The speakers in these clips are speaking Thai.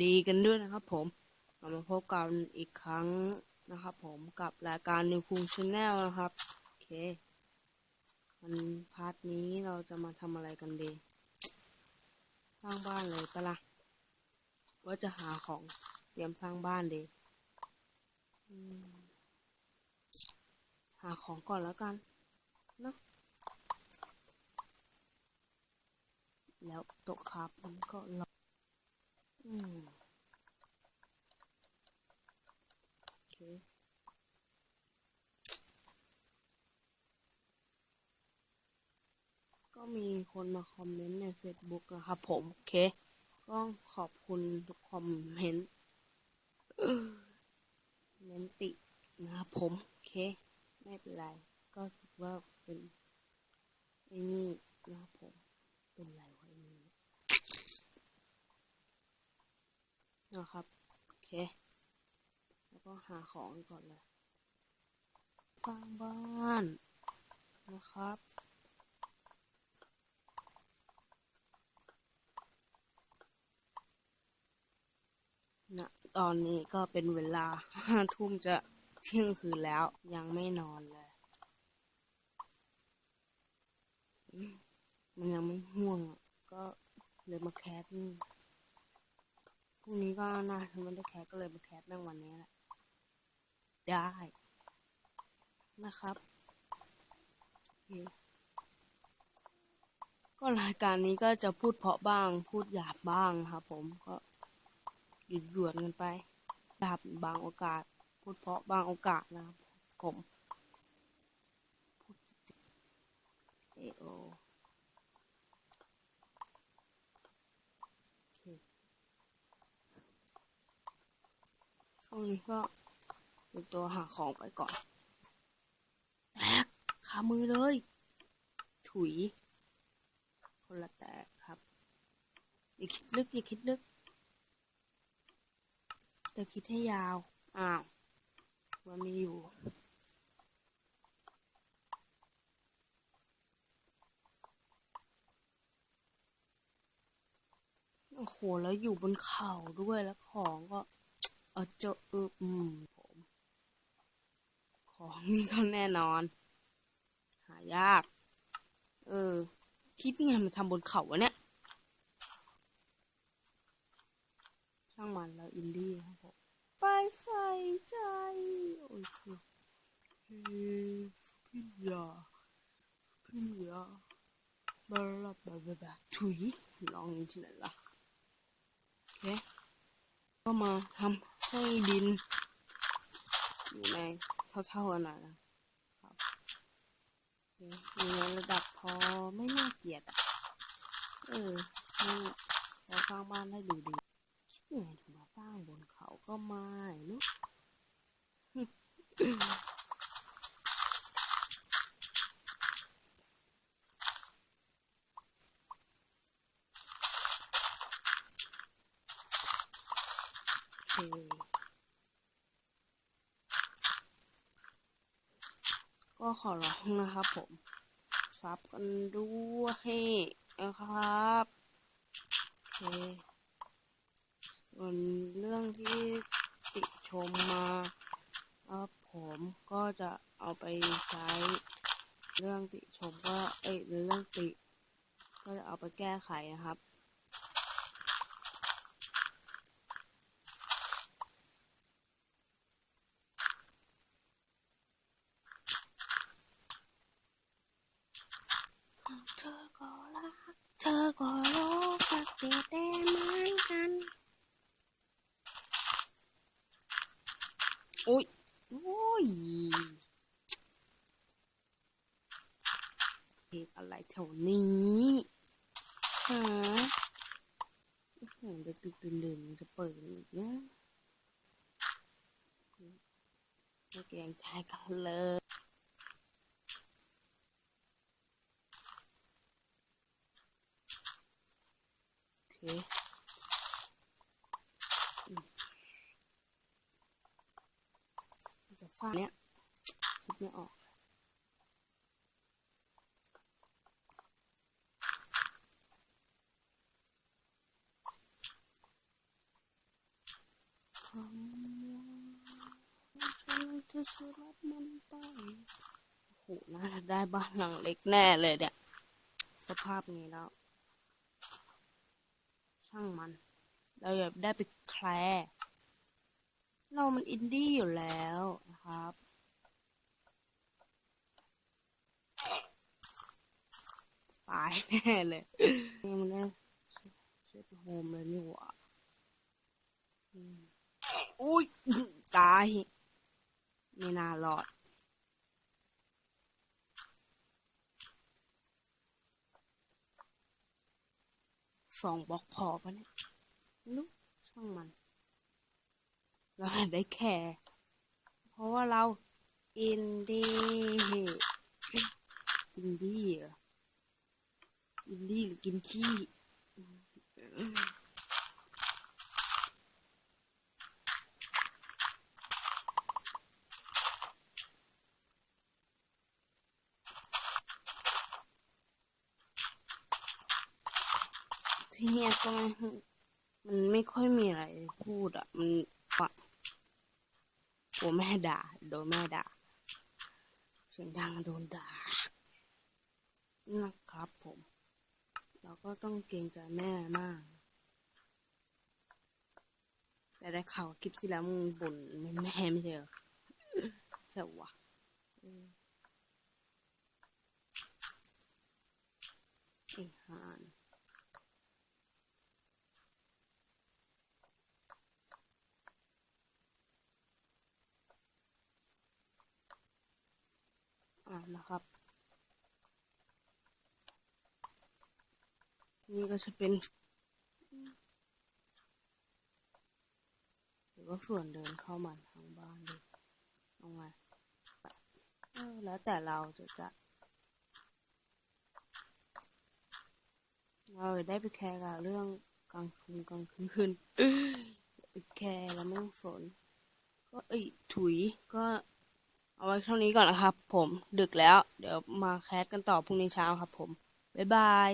ดีกันด้วยนะครับผมเรามาพบกันอีกครั้งนะครับผมกับรายการนิวคูชาแนลนะครับ โอเคมันพาร์ทนี้เราจะมาทำอะไรกันดี สร้างบ้านเลยปะละ่ะว่าจะหาของเตรียมสร้างบ้านดีหาของก่อนแล้วกันนะแล้วต๊ะครับมันก็ร ก็มีคนมาคอมเมนต์ใน Facebook นะครับผม โอเค ก็ขอบคุณทุกคอมเมนต์เมนตินะครับผม โอเค ไม่เป็นไร ก็คิดว่าเป็นไอ้นี่นะครับผม เป็นไรวะไอ้นี่ นะครับ โอเค แล้วก็หาของก่อนเลยสร้างบ้านนะครับนะตอนนี้ก็เป็นเวลาห้าทุ่มจะเที่ยงคืนแล้วยังไม่นอนเลย มันยังไม่ห่วง ก็เลยมาแคสนี่ พรุ่งนี้ก็น่าจะไม่ได้แคสก็เลยมาแคสแม่งวันนี้แหละได้ นะครับ ก็รายการนี้ก็จะพูดเพาะบ้าง พูดหยาบบ้างครับผมก็หยุดหยวนกันไปดับบางโอกาส พูดเพาะบางโอกาสนะครับผมพูดเอโอโอเค ช่วงนี้ก็เป็นตัวหาของไปก่อนแตกขามือเลย ถุย คนละแตกครับ อย่าคิดลึก อย่าคิดลึก แต่คิดให้ยาว อ้าว มันมีอยู่โอ้โห แล้วอยู่บนเขาด้วยแล้วของก็ เออเจอืมผมของนี่ก็แน่นอน หายาก เออ คิดไงมาทำบนเขาวะเนี่ยช่างมันแล้วอินดี้ครับผมไปใส่ใจ โอ้ยคือเฮ้พิญญาพิญญาบลาบลาบลาบลาถุยลองนี้ที่ไหนล่ะโอเคก็มาทำ ให้ดินอยู่ในเท่าๆกันหน่อยนะครับอยู่ในระดับพอไม่น่าเกลียดอะ เออนี่พอสร้างบ้านได้ดูดีคิดยังไงถึงมาสร้างบนเขาก็ไม่รู้โอเค ก็ขอร้องนะครับผมซับกันด้วยนะครับโอเคส่วนเรื่องที่ติชมมาครับผมก็จะเอาไปใช้ เรื่องติชมก็เอ้ยเรื่องติ ก็จะเอาไปแก้ไขนะครับ เธอก็รัก เธอก็รู้ สักเดียวได้เหมือนกัน โอ้ย โอ้ยเพลงอะไรแถวนี้ฮะเดือดึกดึกดื่นดื่นจะเปิดอีกนะไม่เกรงใจกันเลย ควาเนี้ยคิดไม่ออก ความฉันจะชีวิตมันไปโอ้โหน่าจะได้บ้านหลังเล็กแน่เลยเนี่ย สภาพนี้แล้ว ช่างมัน เราอยากได้ไปแคล เรามันอินดี้อยู่แล้วนะครับ ตายแน่เลยนี่มันได้เซตโฮมเลยนี่หว่าอุ้ยตายไม่น่ารอดสองบล็อกพอปะเนี่ยไม่รู้ช่างมัน เราได้แค่เพราะว่าเราอินดี้อินดี้ออินดี้หรือกินขี้ที่เนี่ยก็ไม่มันไม่ค่อยมีอะไรพูดอะ มัน ปะกลัวแม่ด่า โดนแม่ด่า เสียงดังโดนด่านะครับผม เราก็ต้องเกรงใจแม่มาก แต่ได้ข่าวคลิปที่แล้วมึงบ่นแม่ไม่ใช่เหรอใช่วะออไอ้ห่าน อ่า นะครับ นี่ก็จะเป็นหรือว่าส่วนเดินเข้ามาทางบ้านดูเอาไงเออแล้วแต่เราจะจะเราได้ไปแคร์กับเรื่องกลางคืนกลางคืนไปแคร์แล้วไม่ต้องสนก็เอ้ยถุยก็ ไว้เท่านี้ก่อนนะครับผมดึกแล้ว เดี๋ยวมาแคสกันต่อพรุ่งนี้เช้าครับผม บ๊ายบาย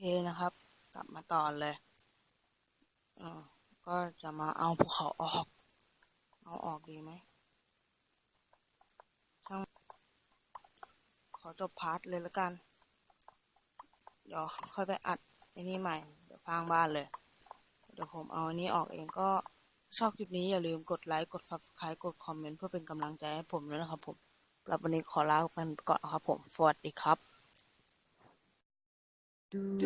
เคนะครับ กลับมาตอนเลยออก็จะมาเอาภูเขาออก เอาออกดีไหมช่างขอจบพาร์ทเลยล้วกัน เดี๋ยวค่อยไปอัดไอ้นี่ใหม่ เดี๋ยวฟังบ้านเลย เดี๋ยวผมเอาอันนี้ออกเองก็ชอบคลิปนี้อย่าลืมกดไลค์กด subscribe กดคอมเมนต์เพื่อเป็นกำลังใจให้ผมด้วยนะครับผมสำหรับวันนี้ขอลาไปก่อนครับผม สวัสดีครับ do